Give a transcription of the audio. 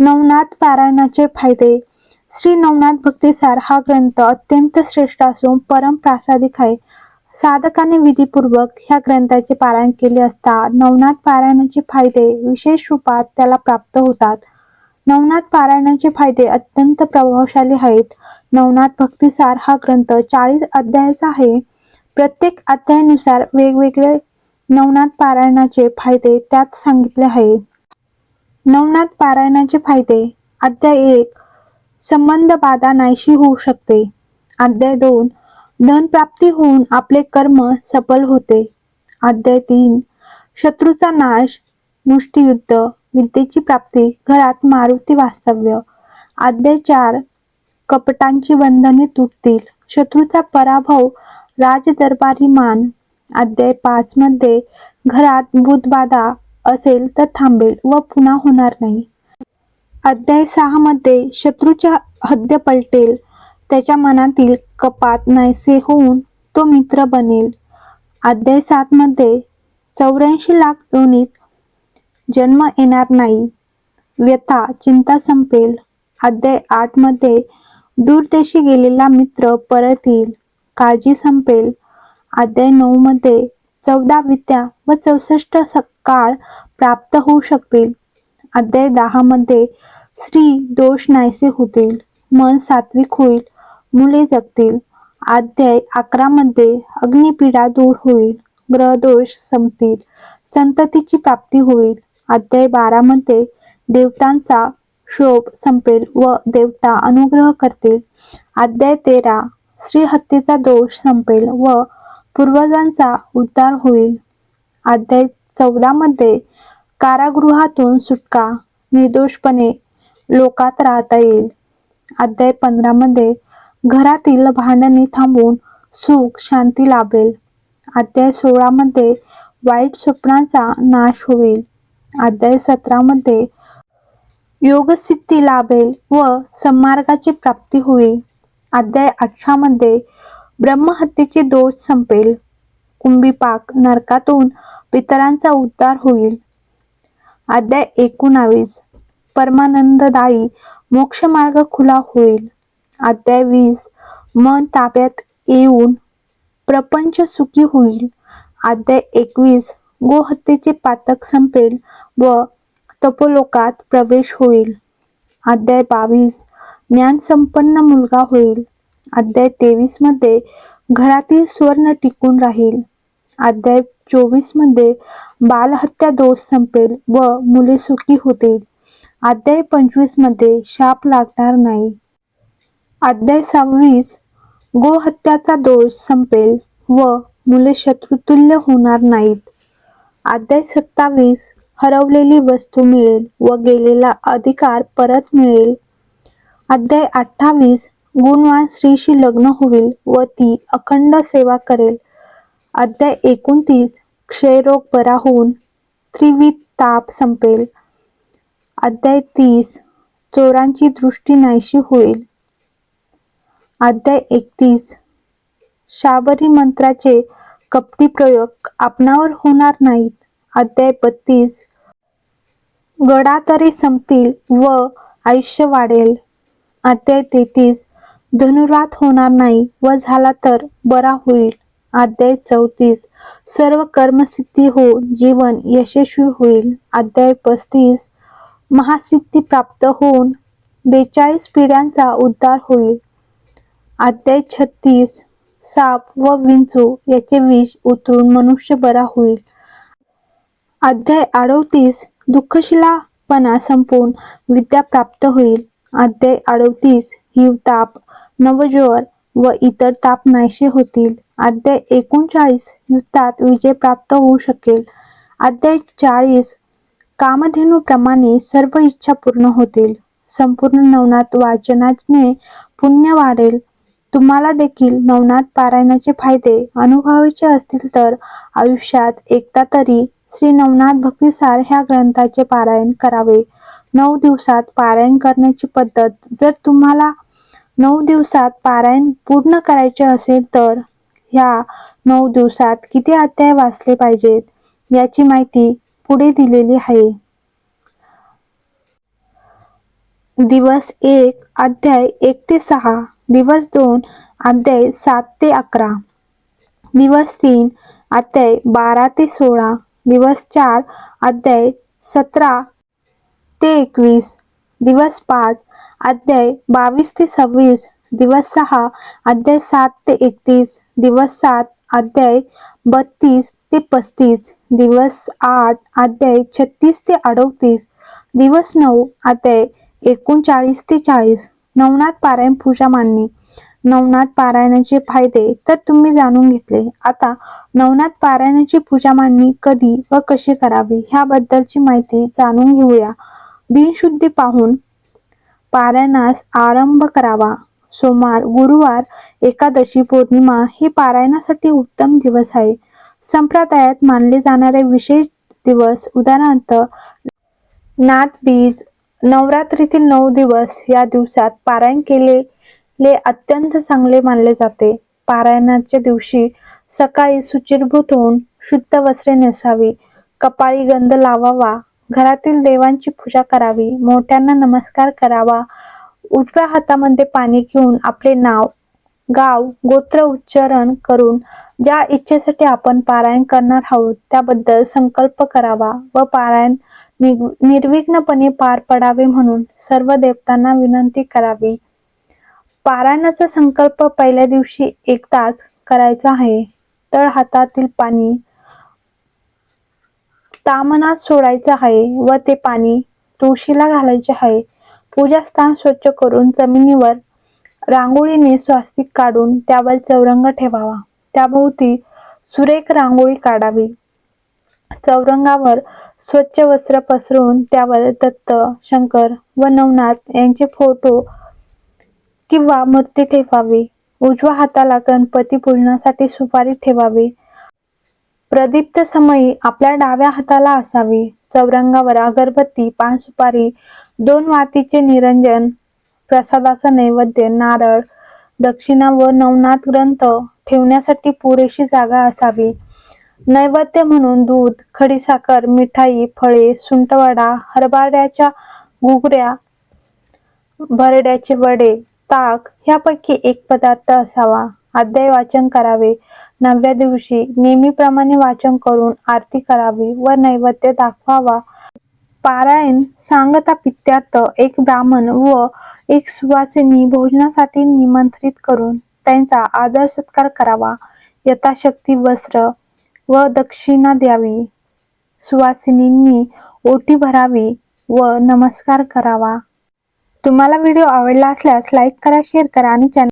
नवनाथ पारायणाचे फायदे. श्री नवनाथ भक्तिसार हा ग्रंथ अत्यंत श्रेष्ठ असून परम प्रासादिक आहे. साधकाने विधीपूर्वक ह्या ग्रंथाचे पारायण केले असता नवनाथ पारायणाचे फायदे विशेष रूपात त्याला प्राप्त होतात. नवनाथ पारायणाचे फायदे अत्यंत प्रभावशाली आहेत. नवनाथ भक्तिसार हा ग्रंथ चाळीस अध्यायाचा आहे. प्रत्येक अध्यायानुसार वेगवेगळे नवनाथ पारायणाचे फायदे त्यात सांगितले आहेत नवनाथ पारायणाचे फायदे. अध्याय एक. संबंध बाधा नाहीशी होऊ शकते. अध्याय दोन. धन प्राप्ती होऊन आपले कर्म सफल होते. अध्याय तीन. शत्रूचा नाश मुष्टियुद्ध विद्येची प्राप्ती घरात मारुती वास्तव्य. अध्याय चार. कपटांची बंधने तुटतील. शत्रूचा पराभव राजदरबारी मान. अध्याय पाच मध्ये घरात बुधबाधा असेल तर थांबेल व पुन्हा होणार नाही. अध्याय सहा मध्ये शत्रूच्या हद्द पलटेल. त्याच्या मनातील कपात नाहीसे होऊन तो मित्र बनेल. अध्याय सात मध्ये चौऱ्याऐंशी लाख योनीत जन्म येणार नाही. व्यथा चिंता संपेल. अध्याय आठमध्ये दूरदेशी गेलेला मित्र परत येईल. काळजी संपेल. अध्याय नऊ मध्ये चौदा विद्या व चौसष्ट स- काळ प्राप्त होऊ शकतील. अध्याय दहा मध्ये स्त्री दोष नाहीसे होतील मन सात्विक होईल मुले जगतील. अध्याय अकरा मध्ये अग्निपीडा दूर होईल ग्रहदोष संपतील संततीची प्राप्ती होईल. अध्याय बारा मध्ये देवतांचा शोभ संपेल व देवता अनुग्रह करतील. अध्याय तेरा स्त्रीहत्येचा दोष संपेल व पूर्वजांचा उद्धार होईल. अध्याय चौदामध्ये कारागृहातून सुटका निर्दोषपणे लोकात राहता येईल. अध्याय पंधरामध्ये घरातील भांडणे थांबून सुख शांती लाभेल. अध्याय सोळा मध्ये वाईट स्वप्नांचा नाश होईल. अध्याय सतरामध्ये योगसिद्धी लाभेल व सन्मार्गाची प्राप्ती होईल. अध्याय अठरामध्ये ब्रह्महत्येचे दोष संपेल. कुंभीपाक नरकातून पितरांचा उद्धार होईल. अध्याय एकोणावीस. परमानंददायी मोक्षमार्ग खुला होईल. अध्याय वीस. मन ताब्यात येऊन प्रपंच सुखी होईल. अध्याय एकवीस. गोहत्येचे पातक संपेल व तपोलोकात प्रवेश होईल. अध्याय बावीस. ज्ञानसंपन्न मुलगा होईल. अध्याय तेवीसमध्ये घरातील स्वर्ण टिकून राहील. अध्याय चोवीसमध्ये बालहत्या दोष संपेल व मुले सुखी होतील. अध्याय पंचवीसमध्ये शाप लागणार नाही. अध्याय सव्वीस गोहत्याचा दोष संपेल व मुले शत्रुतुल्य होणार नाहीत. अध्याय सत्तावीस हरवलेली वस्तू मिळेल व गेलेला अधिकार परत मिळेल. अध्याय अठ्ठावीस गुणवान स्त्रीशी लग्न होईल व ती अखंड सेवा करेल. अध्याय एकोणतीस क्षयरोग बरा होऊन त्रिविध ताप संपेल. अध्याय तीस चोरांची दृष्टी नाहीशी होईल. अध्याय एकतीस शाबरी मंत्राचे कपटी प्रयोग आपणावर होणार नाहीत. अध्याय बत्तीस गडा तरी संपतील व आयुष्य वाढेल. अध्याय तेहतीस धनुरात होणार नाही व झाला तर बरा होईल. अध्याय चौतीस. सर्व कर्मसिद्धी हो जीवन यशस्वी होईल. अध्याय पस्तीस. महासिद्धी प्राप्त होऊन बेचाळीस पिढ्यांचा उद्धार होईल. अध्याय छत्तीस. साप व विंचू याचे विष उतरून मनुष्य बरा होईल. अध्याय अडवतीस दुःखशिलापणा संपून विद्या प्राप्त होईल. अध्याय अडवतीस हिवताप नवज्वर व इतर ताप नाहीसे होतील. अध्याय एकोणचाळीस युद्धात विजय प्राप्त होऊ शकेल. अध्याय चाळीस कामधेनूप्रमाणे सर्व इच्छा पूर्ण होतील. संपूर्ण नवनाथ वाचनाने पुण्य वाढेल. तुम्हाला देखील नवनाथ पारायणाचे फायदे अनुभवायचे असतील तर आयुष्यात एकदा तरी श्री नवनाथ भक्तिसार ह्या ग्रंथाचे पारायण करावे. नऊ दिवसात पारायण करण्याची पद्धत जर तुम्हाला नऊ दिवसात पारायण पूर्ण करायचे असेल तर ह्या नऊ दिवसात किती अध्याय वाचले पाहिजेत याची माहिती पुढे दिलेली आहे. दिवस एक अध्याय एक ते सहा दिवस दोन अध्याय सात ते अकरा. दिवस तीन अध्याय बारा ते सोळा दिवस चार अध्याय सतरा ते एकवीस दिवस पाच अध्याय बावीस ते सव्वीस दिवस सहा अध्याय सात ते एकतीस दिवस सात अध्याय बत्तीस ते पस्तीस दिवस आठ अध्याय छत्तीस ते अडोतीस दिवस नऊ अध्याय एकोणचाळीस ते चाळीस. नवनाथ पारायण पूजा मांडणी. नवनाथ पारायणाचे फायदे तर तुम्ही जाणून घेतले. आता नवनाथ पारायणाची पूजा मांडणी कधी व कशी करावी? ह्याबद्दलची माहिती जाणून घेऊया. दिनशुद्धी पाहून पारायणास आरंभ करावा. सोमवार गुरुवार एकादशी पौर्णिमा हे पारायणासाठी उत्तम दिवस आहे. संप्रदायात मानले जाणारे विशेष दिवस उदाहरणार्थ नाथबीज नवरात्रीतील नऊ दिवस या दिवसात पारायण केलेले अत्यंत चांगले मानले जाते. पारायणाच्या दिवशी सकाळी सुचिरभूत होऊन शुद्ध वस्त्रे नेसावी कपाळी गंध लावावा घरातील देवांची पूजा करावी मोठ्यांना नमस्कार करावा. उजव्या हातामध्ये पाणी घेऊन आपले नाव गाव गोत्र उच्चारण करून ज्या इच्छेसाठी आपण पारायण करणार आहोत त्याबद्दल संकल्प करावा व पारायण निर्विघ्नपणे पार पडावे म्हणून सर्व देवतांना विनंती करावी. पारायणाचा संकल्प पहिल्या दिवशी एकदाच करायचा आहे. तळ हातातील पाणी तामनात सोडायचं आहे व ते पाणी तुळशीला घालायचे आहे. पूजास्थान स्वच्छ करून जमिनीवर रांगोळीने स्वास्तिक काढून त्यावर चौरंग ठेवावा. त्याभोवती सुरेख रांगोळी काढावी. चौरंगावर स्वच्छ वस्त्र पसरून त्यावर दत्त शंकर व नवनाथ यांचे फोटो किंवा मूर्ती ठेवावी. उजव्या हाताला गणपती पूजनासाठी सुपारी ठेवावी. प्रदीप्त समयी आपल्या डाव्या हाताला असावी. चौरंगावर अगरबत्ती पान सुपारी दोन वातीचे निरंजन प्रसादाचा नैवेद्य नारळ दक्षिणा व नवनाथ ग्रंथ ठेवण्यासाठी पुरेशी जागा असावी. नैवेद्य म्हणून दूध खडीसाखर मिठाई फळे सुंटवडा हरभऱ्याच्या घुगऱ्या भरड्याचे वडे ताक ह्यापैकी एक पदार्थ असावा. अध्याय वाचन करावे. नवव्या दिवशी नेहमीप्रमाणे वाचन करून आरती करावी व नैवेद्य दाखवावा. पारायण सांगता पित्यार्थ एक ब्राह्मण व एक सुवासिनी भोजनासाठी निमंत्रित करून त्यांचा आदर सत्कार करावा. यथाशक्ती वस्त्र व दक्षिणा द्यावी. सुवासिनींनी ओटी भरावी व नमस्कार करावा. तुम्हाला व्हिडिओ आवडला असल्यास लाईक करा शेअर करा आणि चॅनल